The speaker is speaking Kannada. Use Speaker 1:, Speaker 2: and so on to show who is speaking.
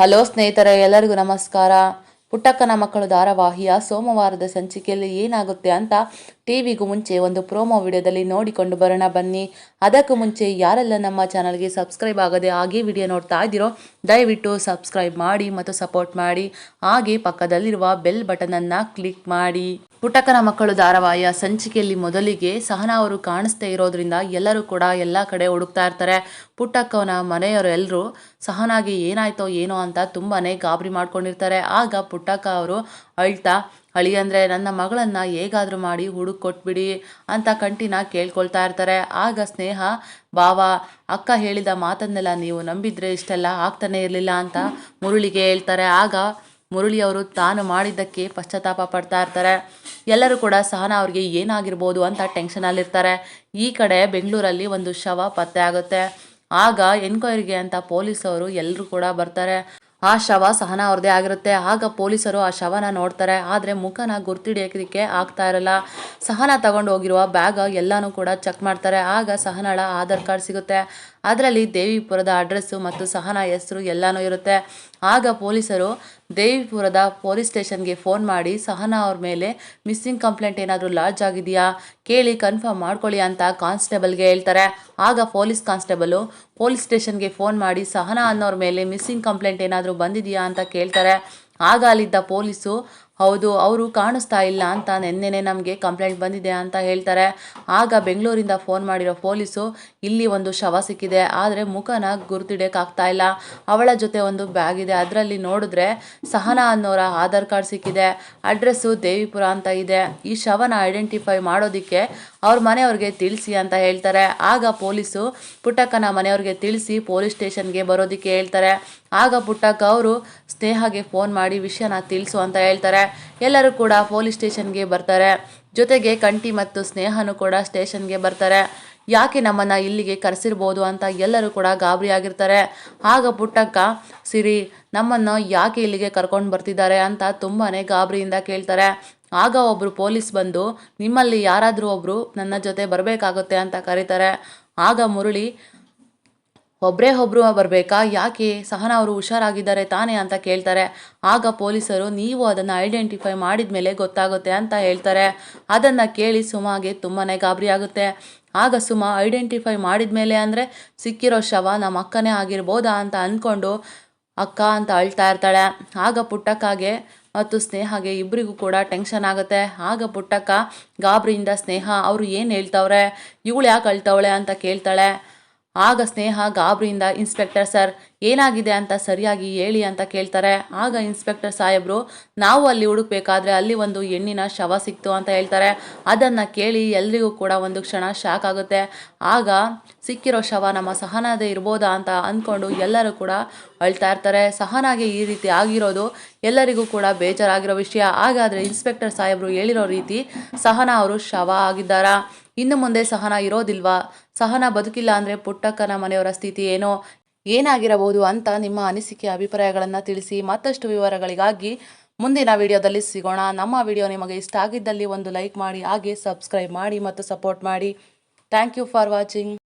Speaker 1: ಹಲೋ ಸ್ನೇಹಿತರೆ ಎಲ್ಲರಿಗೂ ನಮಸ್ಕಾರ. ಪುಟ್ಟಕ್ಕನ ಮಕ್ಕಳು ಧಾರಾವಾಹಿಯ ಸೋಮವಾರದ ಸಂಚಿಕೆಯಲ್ಲಿ ಏನಾಗುತ್ತೆ ಅಂತ ಟಿವಿಗೂ ಮುಂಚೆ ಒಂದು ಪ್ರೋಮೋ ವಿಡಿಯೋದಲ್ಲಿ ನೋಡಿಕೊಂಡು ಬರೋಣ ಬನ್ನಿ. ಅದಕ್ಕೂ ಮುಂಚೆ ಯಾರೆಲ್ಲ ನಮ್ಮ ಚಾನಲ್ಗೆ ಸಬ್ಸ್ಕ್ರೈಬ್ ಆಗದೆ ಹಾಗೆ ವಿಡಿಯೋ ನೋಡ್ತಾ ಇದ್ದೀರೋ, ದಯವಿಟ್ಟು ಸಬ್ಸ್ಕ್ರೈಬ್ ಮಾಡಿ ಮತ್ತು ಸಪೋರ್ಟ್ ಮಾಡಿ. ಹಾಗೆ ಪಕ್ಕದಲ್ಲಿರುವ ಬೆಲ್ ಬಟನನ್ನು ಕ್ಲಿಕ್ ಮಾಡಿ. ಪುಟಕನ ಮಕ್ಕಳು ಧಾರಾವಾಹಿಯ ಸಂಚಿಕೆಯಲ್ಲಿ ಮೊದಲಿಗೆ ಸಹನಾ ಅವರು ಕಾಣಿಸ್ತಾ ಇರೋದ್ರಿಂದ ಎಲ್ಲರೂ ಕೂಡ ಎಲ್ಲ ಕಡೆ ಹುಡುಕ್ತಾ ಇರ್ತಾರೆ. ಪುಟ್ಟಕ್ಕವನ ಮನೆಯವರು ಎಲ್ಲರೂ ಸಹನಾಗಿ ಏನಾಯ್ತೋ ಏನೋ ಅಂತ ತುಂಬಾ ಗಾಬರಿ ಮಾಡ್ಕೊಂಡಿರ್ತಾರೆ. ಆಗ ಪುಟ್ಟಕ್ಕ ಅವರು ಅಳ್ತಾ ಅಳಿಯಂದ್ರೆ ನನ್ನ ಮಗಳನ್ನ ಹೇಗಾದರೂ ಮಾಡಿ ಹುಡುಕ್ ಕೊಟ್ಬಿಡಿ ಅಂತ ಕಂಟಿನ ಕೇಳ್ಕೊಳ್ತಾ ಇರ್ತಾರೆ. ಆಗ ಸ್ನೇಹ, ಬಾವ, ಅಕ್ಕ ಹೇಳಿದ ಮಾತನ್ನೆಲ್ಲ ನೀವು ನಂಬಿದ್ರೆ ಇಷ್ಟೆಲ್ಲ ಆಗ್ತಾನೆ ಇರಲಿಲ್ಲ ಅಂತ ಮುರುಳಿಗೆ ಹೇಳ್ತಾರೆ. ಆಗ ಮುರುಳಿಯವರು ತಾನು ಮಾಡಿದ್ದಕ್ಕೆ ಪಶ್ಚಾತ್ತಾಪ ಪಡ್ತಾ ಇರ್ತಾರೆ. ಎಲ್ಲರೂ ಕೂಡ ಸಹನಾ ಅವ್ರಿಗೆ ಏನಾಗಿರ್ಬೋದು ಅಂತ ಟೆನ್ಷನಲ್ಲಿರ್ತಾರೆ ಈ ಕಡೆ ಬೆಂಗಳೂರಲ್ಲಿ ಒಂದು ಶವ ಪತ್ತೆ ಆಗುತ್ತೆ. ಆಗ ಎನ್ಕ್ವೈರಿಗೆ ಅಂತ ಪೊಲೀಸವರು ಎಲ್ಲರೂ ಕೂಡ ಬರ್ತಾರೆ. ಆ ಶವ ಸಹನ ಅವ್ರದ್ದೇ ಆಗಿರುತ್ತೆ. ಆಗ ಪೊಲೀಸರು ಆ ಶವನ ನೋಡ್ತಾರೆ. ಆದರೆ ಮುಖನ ಗುರ್ತಿಡಿಯೋದಕ್ಕೆ ಆಗ್ತಾ ಇರಲ್ಲ. ಸಹನ ತಗೊಂಡು ಹೋಗಿರುವ ಬ್ಯಾಗ್ ಎಲ್ಲಾನು ಕೂಡ ಚೆಕ್ ಮಾಡ್ತಾರೆ. ಆಗ ಸಹನಳ ಆಧಾರ್ ಕಾರ್ಡ್ ಸಿಗುತ್ತೆ. ಅದರಲ್ಲಿ ದೇವಿಪುರದ ಅಡ್ರೆಸ್ಸು ಮತ್ತು ಸಹನ ಹೆಸರು ಎಲ್ಲನೂ ಇರುತ್ತೆ. ಆಗ ಪೊಲೀಸರು ದೇವಿಪುರದ ಪೊಲೀಸ್ ಸ್ಟೇಷನ್ಗೆ ಫೋನ್ ಮಾಡಿ, ಸಹನ ಅವ್ರ ಮೇಲೆ ಮಿಸ್ಸಿಂಗ್ ಕಂಪ್ಲೇಂಟ್ ಏನಾದರೂ ಲಾಡ್ಜ್ ಆಗಿದೆಯಾ? ಕೇಳಿ ಕನ್ಫರ್ಮ್ ಮಾಡ್ಕೊಳ್ಳಿ ಅಂತ ಕಾನ್ಸ್ಟೇಬಲ್ಗೆ ಹೇಳ್ತಾರೆ. ಆಗ ಪೊಲೀಸ್ ಕಾನ್ಸ್ಟೇಬಲು ಪೊಲೀಸ್ ಸ್ಟೇಷನ್ಗೆ ಫೋನ್ ಮಾಡಿ, ಸಹನ ಅನ್ನೋರ ಮೇಲೆ ಮಿಸ್ಸಿಂಗ್ ಕಂಪ್ಲೇಂಟ್ ಏನಾದರೂ ಬಂದಿದೆಯಾ ಅಂತ ಕೇಳ್ತಾರೆ. ಆಗ ಅಲ್ಲಿದ್ದ ಪೊಲೀಸು ಹೌದು, ಅವರು ಕಾಣಿಸ್ತಾ ಇಲ್ಲ ಅಂತ ನಿನ್ನೆನೆ ನಮಗೆ ಕಂಪ್ಲೇಂಟ್ ಬಂದಿದೆ ಅಂತ ಹೇಳ್ತಾರೆ. ಆಗ ಬೆಂಗಳೂರಿಂದ ಫೋನ್ ಮಾಡಿರೋ ಪೊಲೀಸು, ಇಲ್ಲಿ ಒಂದು ಶವ ಸಿಕ್ಕಿದೆ, ಆದರೆ ಮುಖನ ಗುರುತಿಡೋಕ್ಕಾಗ್ತಾ ಇಲ್ಲ. ಅವಳ ಜೊತೆ ಒಂದು ಬ್ಯಾಗ್ ಇದೆ, ಅದರಲ್ಲಿ ನೋಡಿದ್ರೆ ಸಹನಾ ಅನ್ನೋರ ಆಧಾರ್ ಕಾರ್ಡ್ ಸಿಕ್ಕಿದೆ ಅಡ್ರೆಸ್ಸು ದೇವಿಪುರ ಅಂತ ಇದೆ. ಈ ಶವನ ಐಡೆಂಟಿಫೈ ಮಾಡೋದಕ್ಕೆ ಅವ್ರ ಮನೆಯವ್ರಿಗೆ ತಿಳಿಸಿ ಅಂತ ಹೇಳ್ತಾರೆ. ಆಗ ಪೊಲೀಸು ಪುಟ್ಟಕ್ಕನ ಮನೆಯವ್ರಿಗೆ ತಿಳಿಸಿ ಪೊಲೀಸ್ ಸ್ಟೇಷನ್ಗೆ ಬರೋದಕ್ಕೆ ಹೇಳ್ತಾರೆ. ಆಗ ಪುಟ್ಟಕ್ಕ ಅವರು, ಸ್ನೇಹಗೆ ಫೋನ್ ಮಾಡಿ ವಿಷಯನ ತಿಳಿಸು ಅಂತ ಹೇಳ್ತಾರೆ. ಎಲ್ಲರೂ ಕೂಡ ಪೊಲೀಸ್ ಸ್ಟೇಷನ್ಗೆ ಬರ್ತಾರೆ. ಜೊತೆಗೆ ಕಂಟಿ ಮತ್ತು ಸ್ನೇಹನು ಕೂಡ ಸ್ಟೇಷನ್ಗೆ ಬರ್ತಾರೆ. ಯಾಕೆ ನಮ್ಮನ್ನು ಇಲ್ಲಿಗೆ ಕರೆಸಿರ್ಬೋದು ಅಂತ ಎಲ್ಲರೂ ಕೂಡ ಗಾಬರಿ ಆಗಿರ್ತಾರೆ ಆಗ ಪುಟ್ಟಕ್ಕ, ಸಿರಿ, ನಮ್ಮನ್ನು ಯಾಕೆ ಇಲ್ಲಿಗೆ ಕರ್ಕೊಂಡು ಬರ್ತಿದ್ದಾರೆ ಅಂತ ತುಂಬಾ ಗಾಬರಿಯಿಂದ ಕೇಳ್ತಾರೆ. ಆಗ ಒಬ್ಬರು ಪೊಲೀಸ್ ಬಂದು, ನಿಮ್ಮಲ್ಲಿ ಯಾರಾದರೂ ಒಬ್ಬರು ನನ್ನ ಜೊತೆ ಬರಬೇಕಾಗುತ್ತೆ ಅಂತ ಕರೀತಾರೆ. ಆಗ ಮುರಳಿ ಒಬ್ಬರೇ ಒಬ್ಬರು ಬರಬೇಕಾ? ಯಾಕೆ? ಸಹನ ಅವರು ಹುಷಾರಾಗಿದ್ದಾರೆ ತಾನೇ ಅಂತ ಕೇಳ್ತಾರೆ. ಆಗ ಪೊಲೀಸರು, ನೀವು ಅದನ್ನು ಐಡೆಂಟಿಫೈ ಮಾಡಿದ ಮೇಲೆ ಗೊತ್ತಾಗುತ್ತೆ ಅಂತ ಹೇಳ್ತಾರೆ. ಅದನ್ನು ಕೇಳಿ ಸುಮಾಗೆ ತುಂಬಾ ಗಾಬರಿ ಆಗುತ್ತೆ. ಆಗ ಸುಮ, ಐಡೆಂಟಿಫೈ ಮಾಡಿದ ಮೇಲೆ ಅಂದರೆ ಸಿಕ್ಕಿರೋ ಶವ ನಮ್ಮ ಅಕ್ಕನೇ ಆಗಿರ್ಬೋದಾ ಅಂತ ಅಂದ್ಕೊಂಡು ಅಕ್ಕ ಅಂತ ಅಳ್ತಾ ಇರ್ತಾಳೆ. ಆಗ ಪುಟ್ಟಕ್ಕಾಗೆ ಮತ್ತು ಸ್ನೇಹಗೆ ಇಬ್ಬರಿಗೂ ಕೂಡ ಟೆನ್ಷನ್ ಆಗುತ್ತೆ. ಆಗ ಪುಟ್ಟಕ್ಕ ಗಾಬರಿಯಿಂದ, ಸ್ನೇಹ, ಅವರು ಏನು ಹೇಳ್ತವ್ರೆ? ಇವಳು ಯಾಕೆ ಅಳ್ತವಳೆ? ಅಂತ ಕೇಳ್ತಾಳೆ. ಆಗ ಸ್ನೇಹ ಗಾಬರಿಯಿಂದ, ಇನ್ಸ್ಪೆಕ್ಟರ್ ಸರ್, ಏನಾಗಿದೆ ಅಂತ ಸರಿಯಾಗಿ ಹೇಳಿ ಅಂತ ಕೇಳ್ತಾರೆ. ಆಗ ಇನ್ಸ್ಪೆಕ್ಟರ್ ಸಾಹೇಬರು, ನಾವು ಅಲ್ಲಿ ಹುಡುಕ್ಬೇಕಾದ್ರೆ ಅಲ್ಲಿ ಒಂದು ಹೆಣ್ಣಿನ ಶವ ಸಿಕ್ತು ಅಂತ ಹೇಳ್ತಾರೆ. ಅದನ್ನು ಕೇಳಿ ಎಲ್ರಿಗೂ ಕೂಡ ಒಂದು ಕ್ಷಣ ಶಾಕ್ ಆಗುತ್ತೆ. ಆಗ ಸಿಕ್ಕಿರೋ ಶವ ನಮ್ಮ ಸಹನಾದೇ ಇರ್ಬೋದಾ ಅಂತ ಅಂದ್ಕೊಂಡು ಎಲ್ಲರೂ ಕೂಡ ಅಳ್ತಾ ಇರ್ತಾರೆ. ಸಹನಾಗೆ ಈ ರೀತಿ ಆಗಿರೋದು ಎಲ್ಲರಿಗೂ ಕೂಡ ಬೇಜಾರಾಗಿರೋ ವಿಷಯ. ಹಾಗಾದರೆ ಇನ್ಸ್ಪೆಕ್ಟರ್ ಸಾಹೇಬರು ಹೇಳಿರೋ ರೀತಿ ಸಹನಾ ಅವರು ಶವ ಆಗಿದ್ದಾರಾ? ಇನ್ನು ಮುಂದೆ ಸಹನ ಇರೋದಿಲ್ವಾ? ಸಹನ ಬದುಕಿಲ್ಲ ಅಂದರೆ ಪುಟ್ಟಕ್ಕನ ಮನೆಯವರ ಸ್ಥಿತಿ ಏನೋ? ಏನಾಗಿರಬಹುದು ಅಂತ ನಿಮ್ಮ ಅನಿಸಿಕೆ, ಅಭಿಪ್ರಾಯಗಳನ್ನು ತಿಳಿಸಿ ಮತ್ತಷ್ಟು ವಿವರಗಳಿಗಾಗಿ ಮುಂದಿನ ವಿಡಿಯೋದಲ್ಲಿ ಸಿಗೋಣ. ನಮ್ಮ ವಿಡಿಯೋ ನಿಮಗೆ ಇಷ್ಟ ಆಗಿದ್ದಲ್ಲಿ ಒಂದು ಲೈಕ್ ಮಾಡಿ, ಹಾಗೆ ಸಬ್ಸ್ಕ್ರೈಬ್ ಮಾಡಿ ಮತ್ತು ಸಪೋರ್ಟ್ ಮಾಡಿ. Thank you for watching.